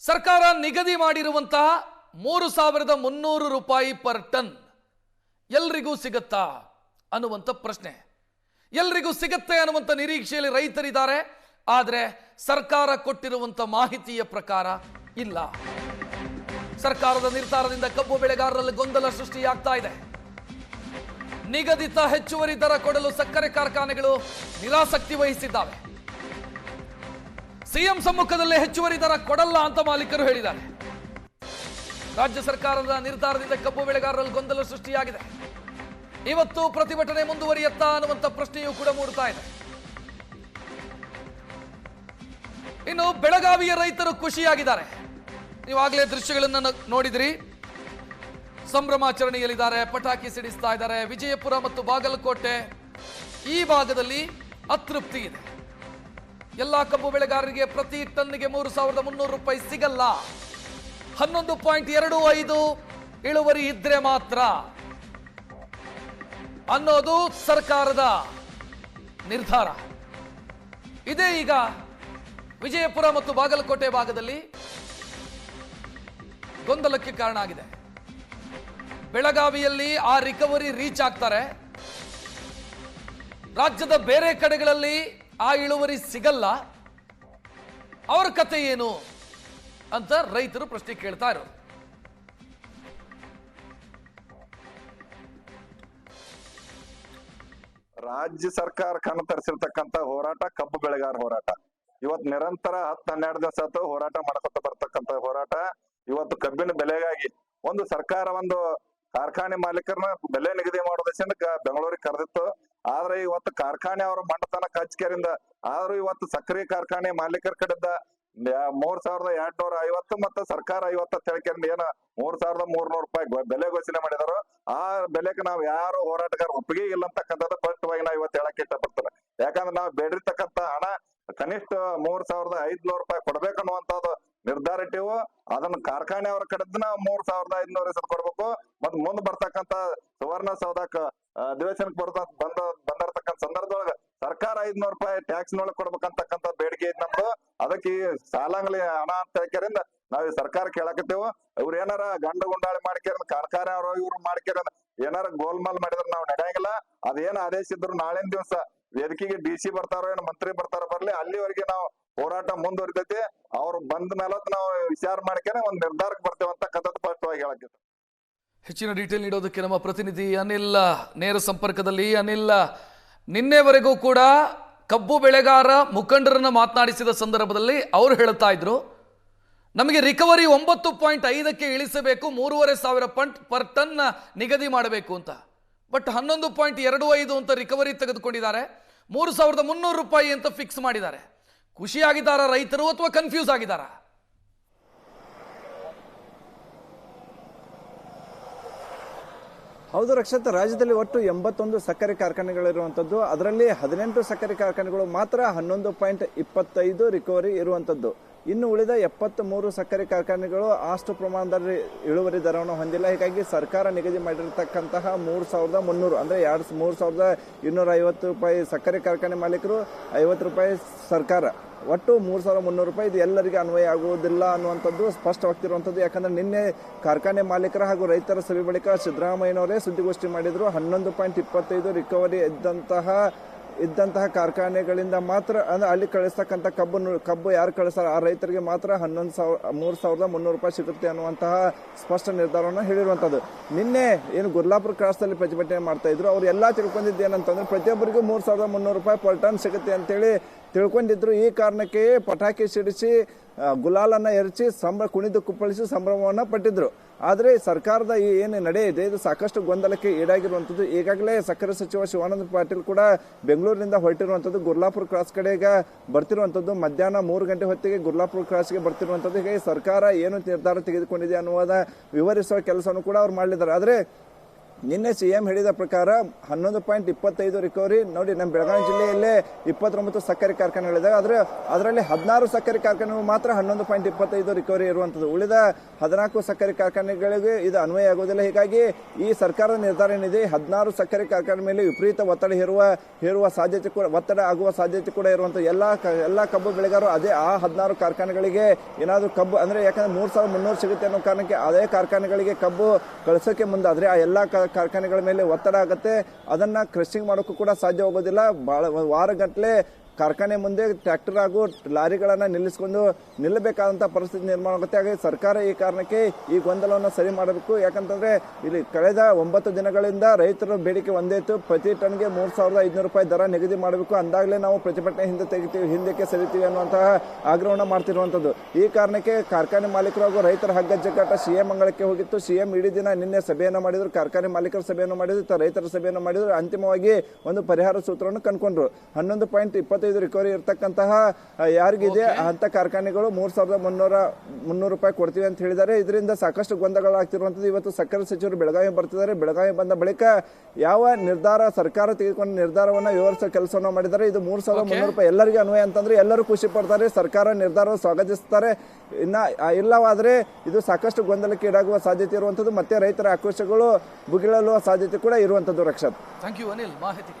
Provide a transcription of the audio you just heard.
ಸರ್ಕಾರ ನಿಗದಿ ಮಾಡಿರುವಂತಹ ಮೂರು ಸಾವಿರದ ಮುನ್ನೂರು ರೂಪಾಯಿ ಪರ್ ಟನ್ ಎಲ್ರಿಗೂ ಸಿಗತ್ತಾ ಅನ್ನುವಂಥ ಪ್ರಶ್ನೆ. ಎಲ್ರಿಗೂ ಸಿಗುತ್ತೆ ಅನ್ನುವಂಥ ನಿರೀಕ್ಷೆಯಲ್ಲಿ ರೈತರಿದ್ದಾರೆ. ಆದರೆ ಸರ್ಕಾರ ಕೊಟ್ಟಿರುವಂಥ ಮಾಹಿತಿಯ ಪ್ರಕಾರ ಇಲ್ಲ. ಸರ್ಕಾರದ ನಿರ್ಧಾರದಿಂದ ಕಬ್ಬು ಬೆಳೆಗಾರರಲ್ಲಿ ಗೊಂದಲ ಸೃಷ್ಟಿಯಾಗ್ತಾ ಇದೆ. ನಿಗದಿತ ಹೆಚ್ಚುವರಿ ದರ ಕೊಡಲು ಸಕ್ಕರೆ ಕಾರ್ಖಾನೆಗಳು ನಿರಾಸಕ್ತಿ ವಹಿಸಿದ್ದಾವೆ. ಸಿಎಂ ಸಮ್ಮುಖದಲ್ಲೇ ಹೆಚ್ಚುವರಿ ದರ ಕೊಡಲ್ಲ ಅಂತ ಮಾಲೀಕರು ಹೇಳಿದ್ದಾರೆ. ರಾಜ್ಯ ಸರ್ಕಾರದ ನಿರ್ಧಾರದಿಂದ ಕಬ್ಬು ಬೆಳೆಗಾರರಲ್ಲಿ ಗೊಂದಲ ಸೃಷ್ಟಿಯಾಗಿದೆ. ಇವತ್ತು ಪ್ರತಿಭಟನೆ ಮುಂದುವರಿಯತ್ತಾ ಅನ್ನುವಂಥ ಪ್ರಶ್ನೆಯೂ ಕೂಡ ಮೂಡ್ತಾ ಇದೆ. ಇನ್ನು ಬೆಳಗಾವಿಯ ರೈತರು ಖುಷಿಯಾಗಿದ್ದಾರೆ. ನೀವಾಗಲೇ ದೃಶ್ಯಗಳನ್ನು ನೋಡಿದ್ರಿ. ಸಂಭ್ರಮಾಚರಣೆಯಲ್ಲಿದ್ದಾರೆ, ಪಟಾಕಿ ಸಿಡಿಸ್ತಾ ಇದ್ದಾರೆ, ವಿಜಯಪುರ ಮತ್ತು ಬಾಗಲಕೋಟೆ. ಈ ಭಾಗದಲ್ಲಿ ಅತೃಪ್ತಿ ಇದೆ. ಎಲ್ಲ ಕಬ್ಬು ಬೆಳೆಗಾರರಿಗೆ ಪ್ರತಿ ಟನ್ನಿಗೆ ಮೂರು ಸಾವಿರದ ಮುನ್ನೂರು ರೂಪಾಯಿ ಸಿಗಲ್ಲ. ಹನ್ನೊಂದು ಪಾಯಿಂಟ್ ಎರಡು ಐದು ಇಳುವರಿ ಇದ್ರೆ ಮಾತ್ರ. ಅನ್ನೋದು ಸರ್ಕಾರದ ನಿರ್ಧಾರ. ಇದೇ ಈಗ ವಿಜಯಪುರ ಮತ್ತು ಬಾಗಲಕೋಟೆ ಭಾಗದಲ್ಲಿ ಗೊಂದಲಕ್ಕೆ ಕಾರಣ ಆಗಿದೆ. ಬೆಳಗಾವಿಯಲ್ಲಿ ಆ ರಿಕವರಿ ರೀಚ್ ಆಗ್ತಾರೆ. ರಾಜ್ಯದ ಬೇರೆ ಕಡೆಗಳಲ್ಲಿ ಆ ಇಳುವರಿ ಸಿಗಲ್ಲ. ಅವರ ಕತೆ ಏನು ಅಂತ ರೈತರು ಪ್ರಶ್ನೆ ಕೇಳ್ತಾ ಇರೋದು ರಾಜ್ಯ ಸರ್ಕಾರ ಕಣ್ಣು ತರಿಸಿರ್ತಕ್ಕಂತ ಹೋರಾಟ ಕಬ್ಬು ಬೆಳೆಗಾರ ಹೋರಾಟ. ಇವತ್ತು ನಿರಂತರ ಹತ್ತು ಹನ್ನೆರಡು ದಿವಸ ಆತು ಹೋರಾಟ ಮಾಡ್ಕೊತ ಬರ್ತಕ್ಕಂತ ಹೋರಾಟ. ಇವತ್ತು ಕಬ್ಬಿನ ಬೆಲೆಗಾಗಿ ಒಂದು ಸರ್ಕಾರ ಒಂದು ಕಾರ್ಖಾನೆ ಮಾಲೀಕರನ್ನ ಬೆಲೆ ನಿಗದಿ ಮಾಡೋದರಿಂದ ಬೆಂಗಳೂರಿಗೆ ಕರೆದಿತ್ತು. ಆದ್ರೆ ಇವತ್ತು ಕಾರ್ಖಾನೆ ಅವ್ರ ಮಂಡತನ ಕಚ್ಕೇರಿಂದ, ಆದ್ರೂ ಇವತ್ತು ಸಕ್ಕರೆ ಕಾರ್ಖಾನೆ ಮಾಲೀಕರ ಕಡೆದ ಮೂರ್ ಸಾವಿರದ ಎರಡ್ ನೂರ ಐವತ್ತು ಮತ್ತ ಸರ್ಕಾರ ಐವತ್ತ ತಿಳ್ಕೊಂಡು ಏನ ಮೂರ್ ಸಾವಿರದ ಮೂರ್ನೂರು ರೂಪಾಯಿ ಬೆಲೆ ಘೋಷಣೆ ಮಾಡಿದಾರ, ಆ ಬೆಲೆಗೆ ನಾವ್ ಯಾರು ಹೋರಾಟಗಾರ ಒಪ್ಪಿಗೆ ಇಲ್ಲ ಅಂತಕ್ಕಂಥದ್ದು ಸ್ಪಷ್ಟವಾಗಿ ನಾವ್ ಇವತ್ತು ಹೇಳಕ್ ಇಷ್ಟಪಡ್ತಾರೆ ಯಾಕಂದ್ರೆ ನಾವು ಬೇಡಿರ್ತಕ್ಕಂತ ಹಣ ಕನಿಷ್ಠ ಮೂರ್ ಸಾವಿರದ ಐದ್ನೂರು ರೂಪಾಯಿ ಕೊಡ್ಬೇಕನ್ನುವಂಥದ್ದು ನಿರ್ಧಾರ ಇಟ್ಟಿವು. ಅದನ್ನ ಕಾರ್ಖಾನೆ ಅವರ ಕಡೆದ ನಾವು ಮೂರ್ ಸಾವಿರದ ಐದ್ನೂರ ಹೆಸರು ಕೊಡ್ಬೇಕು. ಮತ್ ಮುಂದ್ ಬರ್ತಕ್ಕಂತ ಸುವರ್ಣ ಸೌಧಕ್ಕ ಅಧಿವೇಶನಕ್ಕೆ ಬರ್ತ ಬಂದ ಬಂದಿರತಕ್ಕಂತ ಸಂದರ್ಭದೊಳಗ ಸರ್ಕಾರ ಐದ್ನೂರು ರೂಪಾಯಿ ಟ್ಯಾಕ್ಸ್ ನೊಳಗೆ ಕೊಡ್ಬೇಕಂತಕ್ಕಂಥ ಬೇಡಿಕೆ ಐತಿ ನಮ್ದು. ಅದಕ್ಕೆ ಸಾಲಂಗ್ಲಿ ಹಣ ಅಂತ ಹೇಳ್ಕರಿಂದ ನಾವ್ ಈ ಸರ್ಕಾರ ಕೇಳಕತ್ತೇವು. ಇವ್ರ ಏನಾರ ಗಂಡ ಗುಂಡಾಳಿ ಮಾಡ್ಕೇರ ಕಾರ್ಖಾನ ಅವರು ಇವ್ರು ಮಾಡ್ಕ್ಯಾರ ಏನಾರ ಗೋಲ್ಮಾಲ್ ಮಾಡಿದ್ರ ನಾವ್ ನಡೆಯಂಗಿಲ್ಲ. ಅದೇನ್ ಆದೇಶ ಇದ್ರು ನಾಳಿನ ದಿವಸ ವೇದಿಕೆಗೆ ಡಿ ಸಿ ಬರ್ತಾರೋ ಏನೋ ಮಂತ್ರಿ ಬರ್ತಾರೋ ಬರ್ಲಿ, ಅಲ್ಲಿವರೆಗೆ ನಾವು ಹೋರಾಟ ಮುಂದುವರಿತೈತಿ. ಅವ್ರು ಬಂದ ಮೇಲೆ ನಾವು ವಿಚಾರ ಮಾಡ್ಕೇನೆ ಒಂದ್ ನಿರ್ಧಾರಕ್ಕೆ ಬರ್ತೇವೆ ಅಂತಕ್ಕಂಥದ್ದು ಸ್ಪಷ್ಟವಾಗಿ ಹೇಳಕ್ಕೆ ಹೆಚ್ಚಿನ ಡೀಟೇಲ್ ನೀಡೋದಕ್ಕೆ ನಮ್ಮ ಪ್ರತಿನಿಧಿ ಅನಿಲ್ ನೇರ ಸಂಪರ್ಕದಲ್ಲಿ. ಅನಿಲ್, ನಿನ್ನೆವರೆಗೂ ಕೂಡ ಕಬ್ಬು ಬೆಳೆಗಾರ ಮುಖಂಡರನ್ನು ಮಾತನಾಡಿಸಿದ ಸಂದರ್ಭದಲ್ಲಿ ಅವರು ಹೇಳ್ತಾ ಇದ್ರು, ನಮಗೆ ರಿಕವರಿ ಒಂಬತ್ತು ಪಾಯಿಂಟ್ ಐದಕ್ಕೆ ಇಳಿಸಬೇಕು, ಮೂರುವರೆ ಸಾವಿರ ಪಂಟ್ ಪರ್ ಟನ್ ನಿಗದಿ ಮಾಡಬೇಕು ಅಂತ. ಬಟ್ ಹನ್ನೊಂದು ಪಾಯಿಂಟ್ ಎರಡು ಐದು ಅಂತ ರಿಕವರಿ ತೆಗೆದುಕೊಂಡಿದ್ದಾರೆ, ಮೂರು ಸಾವಿರದ ಮುನ್ನೂರು ರೂಪಾಯಿ ಅಂತ ಫಿಕ್ಸ್ ಮಾಡಿದ್ದಾರೆ. ಖುಷಿಯಾಗಿದ್ದಾರಾ ರೈತರು ಅಥವಾ ಕನ್ಫ್ಯೂಸ್ ಆಗಿದ್ದಾರಾ? ಹೌದು ರಕ್ಷಿತ್, ರಾಜ್ಯದಲ್ಲಿ ಒಟ್ಟು ಎಂಬತ್ತೊಂದು ಸಕ್ಕರೆ ಕಾರ್ಖಾನೆಗಳಿರುವಂಥದ್ದು ಅದರಲ್ಲಿ ಹದಿನೆಂಟು ಸಕ್ಕರೆ ಕಾರ್ಖಾನೆಗಳು ಮಾತ್ರ ಹನ್ನೊಂದು ಪಾಯಿಂಟ್ ಇಪ್ಪತ್ತೈದು ರಿಕವರಿ ಇರುವಂಥದ್ದು ಇನ್ನು ಉಳಿದ ಎಪ್ಪತ್ತ್ ಮೂರು ಸಕ್ಕರೆ ಕಾರ್ಖಾನೆಗಳು ಅಷ್ಟು ಪ್ರಮಾಣದಲ್ಲಿ ಇಳುವರಿ ದರವನ್ನು ಹೊಂದಿಲ್ಲ. ಹೀಗಾಗಿ ಸರ್ಕಾರ ನಿಗದಿ ಮಾಡಿರತಕ್ಕಂತಹ ಮೂರು ಸಾವಿರದ ಮುನ್ನೂರು, ಅಂದರೆ ಎರಡು ಮೂರು ಸಾವಿರದ ಇನ್ನೂರ ಐವತ್ತು ರೂಪಾಯಿ ಸಕ್ಕರೆ ಕಾರ್ಖಾನೆ ಮಾಲೀಕರು, ಐವತ್ತು ರೂಪಾಯಿ ಸರ್ಕಾರ. ಒಟ್ಟು ಮೂರು ಸಾವಿರದ ಮುನ್ನೂರು ರೂಪಾಯಿ ಇದು ಎಲ್ಲರಿಗೆ ಅನ್ವಯ ಆಗುವುದಿಲ್ಲ ಅನ್ನುವಂಥದ್ದು ಸ್ಪಷ್ಟವಾಗ್ತಿರುವಂಥದ್ದು ಯಾಕಂದ್ರೆ ನಿನ್ನೆ ಕಾರ್ಖಾನೆ ಮಾಲೀಕರ ಹಾಗೂ ರೈತರ ಸಭೆ ಬಳಿಕ ಸಿದ್ದರಾಮಯ್ಯನವರೇ ಸುದ್ದಿಗೋಷ್ಠಿ ಮಾಡಿದ್ರು. ಹನ್ನೊಂದು ಪಾಯಿಂಟ್ ಇಪ್ಪತ್ತೈದು ರಿಕವರಿ ಇದ್ದಂತಹ ಇದ್ದಂತಹ ಕಾರ್ಖಾನೆಗಳಿಂದ ಮಾತ್ರ, ಅಂದ್ರೆ ಅಲ್ಲಿ ಕಳಿಸ್ತಕ್ಕಂಥ ಕಬ್ಬು ಕಬ್ಬು ಯಾರು ಕಳಿಸ್ತಾರ, ಆ ರೈತರಿಗೆ ಮಾತ್ರ ಹನ್ನೊಂದು ಸಾವಿರ, ಮೂರು ಸಾವಿರದ ಮುನ್ನೂರು ರೂಪಾಯಿ ಸಿಗುತ್ತೆ ಅನ್ನುವಂತಹ ಸ್ಪಷ್ಟ ನಿರ್ಧಾರವನ್ನು ಹೇಳಿರುವಂಥದ್ದು. ನಿನ್ನೆ ಏನು ಗುರ್ಲಾಪುರ ಕ್ರಾಸ್ದಲ್ಲಿ ಪ್ರತಿಭಟನೆ ಮಾಡ್ತಾ ಇದ್ರು. ಅವ್ರು ಎಲ್ಲ ತಿಳ್ಕೊಂಡಿದ್ದು ಏನಂತಂದ್ರೆ ಪ್ರತಿಯೊಬ್ಬರಿಗೂ ಮೂರು ಸಾವಿರದ ಮುನ್ನೂರು ರೂಪಾಯಿ ಪರ್ ಟನ್ ಸಿಗುತ್ತೆ ಅಂತೇಳಿ ತಿಳ್ಕೊಂಡಿದ್ರು. ಈ ಕಾರಣಕ್ಕೆ ಪಟಾಕಿ ಸಿಡಿಸಿ ಗುಲಾಲನ್ನ ಎರಚಿ ಸಂಭ್ರ, ಕುಣಿದು ಕುಪ್ಪಳಿಸಿ ಸಂಭ್ರಮವನ್ನ ಪಟ್ಟಿದ್ರು. ಆದರೆ ಸರ್ಕಾರದ ಏನು ನಡೆ ಇದೆ, ಇದು ಸಾಕಷ್ಟು ಗೊಂದಲಕ್ಕೆ ಈಡಾಗಿರುವಂಥದ್ದು. ಈಗಾಗಲೇ ಸಕ್ಕರೆ ಸಚಿವ ಶಿವಾನಂದ ಪಾಟೀಲ್ ಕೂಡ ಬೆಂಗಳೂರಿನಿಂದ ಹೊರಟಿರುವಂಥದ್ದು, ಗುರ್ಲಾಪುರ ಕ್ರಾಸ್ ಕಡೆಗೆ ಬರ್ತಿರುವಂಥದ್ದು. ಮಧ್ಯಾಹ್ನ ಮೂರು ಗಂಟೆ ಹೊತ್ತಿಗೆ ಗುರ್ಲಾಪುರ ಕ್ರಾಸ್ಗೆ ಬರ್ತಿರುವಂಥದ್ದು. ಹೀಗಾಗಿ ಸರ್ಕಾರ ಏನು ನಿರ್ಧಾರ ತೆಗೆದುಕೊಂಡಿದೆ ಅನ್ನುವುದ ವಿವರಿಸುವ ಕೆಲಸವನ್ನು ಕೂಡ ಅವ್ರು ಮಾಡಲಿದ್ದಾರೆ ಆದರೆ ನಿನ್ನೆ ಸಿ ಎಂ ಹೇಳಿದ ಪ್ರಕಾರ ಹನ್ನೊಂದು ಪಾಯಿಂಟ್ ಇಪ್ಪತ್ತೈದು ರಿಕವರಿ. ನೋಡಿ, ನಮ್ಮ ಬೆಳಗಾವಿ ಜಿಲ್ಲೆಯಲ್ಲೇ ಇಪ್ಪತ್ತೊಂಬತ್ತು ಸಕ್ಕರೆ ಕಾರ್ಖಾನೆಗಳಿದ್ದಾವೆ ಆದರೆ ಅದರಲ್ಲಿ ಹದಿನಾರು ಸಕ್ಕರೆ ಕಾರ್ಖಾನೆಗಳು ಮಾತ್ರ ಹನ್ನೊಂದು ಪಾಯಿಂಟ್ ಇಪ್ಪತ್ತೈದು ರಿಕವರಿ ಇರುವಂಥದ್ದು. ಉಳಿದ ಹದಿನಾಲ್ಕು ಸಕ್ಕರೆ ಕಾರ್ಖಾನೆಗಳಿಗೆ ಇದು ಅನ್ವಯ ಆಗುವುದಿಲ್ಲ. ಹೀಗಾಗಿ ಈ ಸರ್ಕಾರದ ನಿರ್ಧಾರ ಏನಿದೆ? ಹದಿನಾರು ಸಕ್ಕರೆ ಕಾರ್ಖಾನೆ ಮೇಲೆ ವಿಪರೀತ ಒತ್ತಡ ಹೇರುವ ಹೇರುವ ಸಾಧ್ಯತೆ ಕೂಡ, ಒತ್ತಡ ಆಗುವ ಸಾಧ್ಯತೆ ಕೂಡ ಇರುವಂಥ ಎಲ್ಲ ಎಲ್ಲ ಕಬ್ಬು ಬೆಳೆಗಾರರು ಅದೇ ಆ ಹದಿನಾರು ಕಾರ್ಖಾನೆಗಳಿಗೆ ಏನಾದರೂ ಕಬ್ಬು, ಅಂದರೆ ಯಾಕಂದ್ರೆ ಮೂರು ಸಾವಿರದ ಮುನ್ನೂರು ಸಿಗುತ್ತೆ ಅನ್ನೋ ಕಾರಣಕ್ಕೆ ಅದೇ ಕಾರ್ಖಾನೆಗಳಿಗೆ ಕಬ್ಬು ಕಳಿಸೋಕೆ ಮುಂದಾದರೆ ಆ ಎಲ್ಲ ಕಾರ್ಖಾನೆಗಳ ಮೇಲೆ ಒತ್ತಡ ಆಗುತ್ತೆ. ಅದನ್ನ ಕ್ರಶಿಂಗ್ ಮಾಡೋಕ್ಕೂ ಕೂಡ ಸಾಧ್ಯವಾಗೋದಿಲ್ಲ. ಭಾಳ ವಾರಗಟ್ಟಲೆ ಕಾರ್ಖಾನೆ ಮುಂದೆ ಟ್ರ್ಯಾಕ್ಟರ್ ಹಾಗೂ ಲಾರಿಗಳನ್ನು ನಿಲ್ಲಿಸಿಕೊಂಡು ನಿಲ್ಲಬೇಕಾದಂಥ ಪರಿಸ್ಥಿತಿ ನಿರ್ಮಾಣ ಆಗುತ್ತೆ. ಹಾಗೆ ಸರ್ಕಾರ ಈ ಕಾರಣಕ್ಕೆ ಈ ಗೊಂದಲವನ್ನು ಸರಿ ಮಾಡಬೇಕು. ಯಾಕಂತಂದ್ರೆ ಇಲ್ಲಿ ಕಳೆದ ಒಂಬತ್ತು ದಿನಗಳಿಂದ ರೈತರ ಬೇಡಿಕೆ ಒಂದೇ ಇತ್ತು. ಪ್ರತಿ ಟನ್ಗೆ ಮೂರು ಸಾವಿರದ ಐದುನೂರು ರೂಪಾಯಿ ದರ ನಿಗದಿ ಮಾಡಬೇಕು. ಅಂದಾಗಲೇ ನಾವು ಪ್ರತಿಭಟನೆ ಹಿಂದೆ ತೆಗಿತೀವಿ, ಹಿಂದಕ್ಕೆ ಸರಿತೀವಿ ಅನ್ನುವಂತಹ ಆಗ್ರಹವನ್ನು ಮಾಡ್ತಿರುವಂಥದ್ದು ಈ ಕಾರಣಕ್ಕೆ ಕಾರ್ಖಾನೆ ಮಾಲೀಕರು ಹಾಗೂ ರೈತರ ಹಗ್ಗಜಗ್ಗಾಟ ಸಿಎಂ ಅಂಗಳಕ್ಕೆ ಹೋಗಿತ್ತು. ಸಿ ಎಂ ಇಡೀ ದಿನ ನಿನ್ನೆ ಸಭೆಯನ್ನು ಮಾಡಿದರು. ಕಾರ್ಖಾನೆ ಮಾಲೀಕರ ಸಭೆಯನ್ನು ಮಾಡಿದ್ರು ರೈತರ ಸಭೆಯನ್ನು ಮಾಡಿದ್ರು. ಅಂತಿಮವಾಗಿ ಒಂದು ಪರಿಹಾರ ಸೂತ್ರವನ್ನು ಕಂಡುಕೊಂಡ್ರು. ಹನ್ನೊಂದು ಪಾಯಿಂಟ್ ಇಪ್ಪತ್ತೈದು ರಿಕವರಿ ಇರತಕ್ಕಂತಹ ಯಾರಿಗಿದೆ ಅಂತ ಕಾರ್ಖಾನೆಗಳು ಮೂರ್ ಸಾವಿರದ ಮುನ್ನೂರ ಮುನ್ನೂರು ರೂಪಾಯಿ ಕೊಡ್ತೀವಿ ಅಂತ ಹೇಳಿದ್ದಾರೆ. ಇದರಿಂದ ಸಾಕಷ್ಟು ಗೊಂದಲಗಳಾಗ್ತಿರುವಂಥದ್ದು ಇವತ್ತು ಸಕ್ಕರೆ ಸಚಿವರು ಬೆಳಗಾವಿ ಬರ್ತಿದ್ದಾರೆ. ಬೆಳಗಾವಿ ಬಂದ ಬಳಿಕ ಯಾವ ನಿರ್ಧಾರ ಸರ್ಕಾರ ತೆಗೆದುಕೊಂಡ ನಿರ್ಧಾರವನ್ನು ವಿವರಿಸೋ ಕೆಲಸವನ್ನು ಮಾಡಿದ್ದಾರೆ. ಇದು ಮೂರ್ ಸಾವಿರದ ಮುನ್ನೂರು ರೂಪಾಯಿ ಎಲ್ಲರಿಗೂ ಅನ್ವಯ ಅಂತಂದ್ರೆ ಎಲ್ಲರೂ ಖುಷಿ ಪಡ್ತಾರೆ. ಸರ್ಕಾರ ನಿರ್ಧಾರ ಸ್ವಾಗತಿಸ್ತಾರೆ. ಇನ್ನ ಇಲ್ಲವಾದ್ರೆ ಇದು ಸಾಕಷ್ಟು ಗೊಂದಲಕ್ಕೆ ಈಡಾಗುವ ಸಾಧ್ಯತೆ ಇರುವಂಥದ್ದು. ಮತ್ತೆ ರೈತರ ಆಕ್ರೋಶಗಳು ಭುಗಿಳಲುವ ಸಾಧ್ಯತೆ ಕೂಡ ಇರುವಂಥದ್ದು ರಕ್ಷತ್. ಥ್ಯಾಂಕ್ ಯು ಅನಿಲ್ ಮಾಹಿತಿಗೆ.